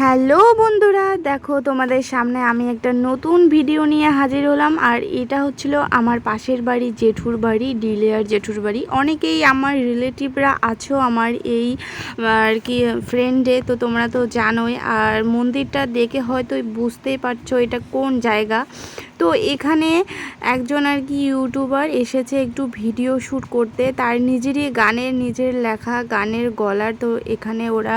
Hello বন্ধুরা, দেখো তোমাদের সামনে আমি একটা নতুন ভিডিও নিয়ে হাজির হলাম, আর এটা হচ্ছিল আমার পাশের বাড়ি জেঠুর বাড়ি ডিলেয়ার জেঠুর বাড়ি। অনেকেই আমার রিলেটিভরা আছো, আমার এই, আর কি ফ্রেন্ডে তো তোমরা তো জানোই, আর মন্দিরটা দেখে হয়তো বুঝতেই পারছ এটা কোন জায়গা। তো এখানে একজন আর কি ইউটিউবার এসেছে একটু ভিডিও শ্যুট করতে। তার নিজেরই গানের, নিজের লেখা, গানের গলার তো এখানে ওরা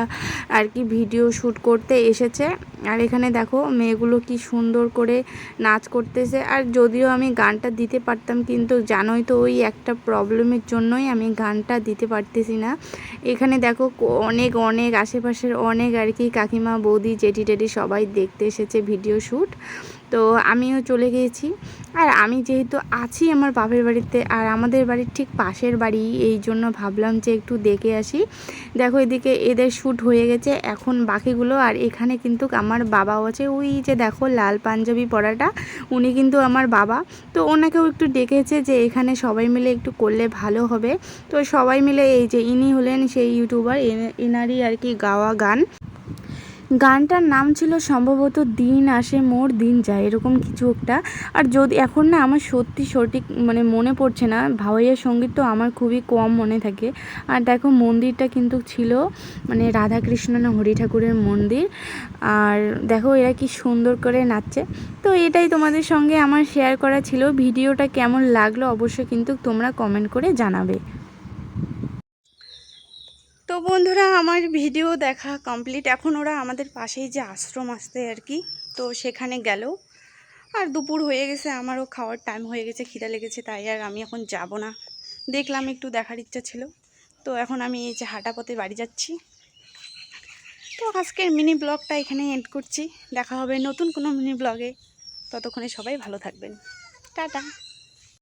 আর কি ভিডিও শ্যুট করতে এসেছে। আর এখানে দেখো মেয়েগুলো কি সুন্দর করে নাচ করতেছে। আর যদিও আমি গানটা দিতে পারতাম, কিন্তু জানোই তো ওই একটা প্রবলেমের জন্যই আমি গানটা দিতে পারতেছি না। এখানে দেখো অনেক অনেক আশেপাশের অনেক আর কি কাকিমা, বৌদি, জেঠি টেটি সবাই দেখতে এসেছে ভিডিও শ্যুট তো আমিও চলে গিয়েছি। আর আমি যেহেতু আছি আমার বাপের বাড়িতে, আর আমাদের বাড়ির ঠিক পাশের বাড়ি, এই জন্য ভাবলাম যে একটু দেখে আসি। দেখো এদিকে এদের শ্যুট হয়ে গেছে এখন বাকিগুলো, আর এখানে কিন্তু আমার বাবাও আছে। ওই যে দেখো লাল পাঞ্জাবি পরাটা, উনি কিন্তু আমার বাবা। তো ওনাকেও একটু ডেকেছে যে এখানে সবাই মিলে একটু করলে ভালো হবে। তো সবাই মিলে এই যে ইনি হলেন সেই ইউটিউবার এন- এনারই আর কি গাওয়া গান। গানটার নাম ছিল সম্ভবত দিন আসে মোর দিন যায়, এরকম কিছু একটা। আর যদি এখন না আমার সত্যি সঠিক মানে মনে পড়ছে না ভাওয়াইয়ের সংগীত তো আমার খুবই কম মনে থাকে। আর দেখো মন্দিরটা কিন্তু ছিল মানে রাধাকৃষ্ণ না হরি ঠাকুরের মন্দির। আর দেখো এরা কি সুন্দর করে নাচছে। তো এটাই তোমাদের সঙ্গে আমার শেয়ার করা ছিল। ভিডিওটা কেমন লাগল অবশ্যই কিন্তু তোমরা কমেন্ট করে জানাবে। বন্ধুরা, আমার ভিডিও দেখা কমপ্লিট এখন ওরা আমাদের পাশেই যে আশ্রম আসতে আর কি, তো সেখানে গেল। আর দুপুর হয়ে গেছে, আমারও খাওয়ার টাইম হয়ে গেছে, খিদা লেগেছে, তাই আর আমি এখন যাব না। দেখলাম একটু দেখার ইচ্ছা ছিল, তো এখন আমি এই যে হাঁটা পথে বাড়ি যাচ্ছি। তো আজকের মিনি ব্লগটা এখানে এন্ড করছি। দেখা হবে নতুন কোনো মিনি ব্লগে ততক্ষণে সবাই ভালো থাকবেন। টাটা।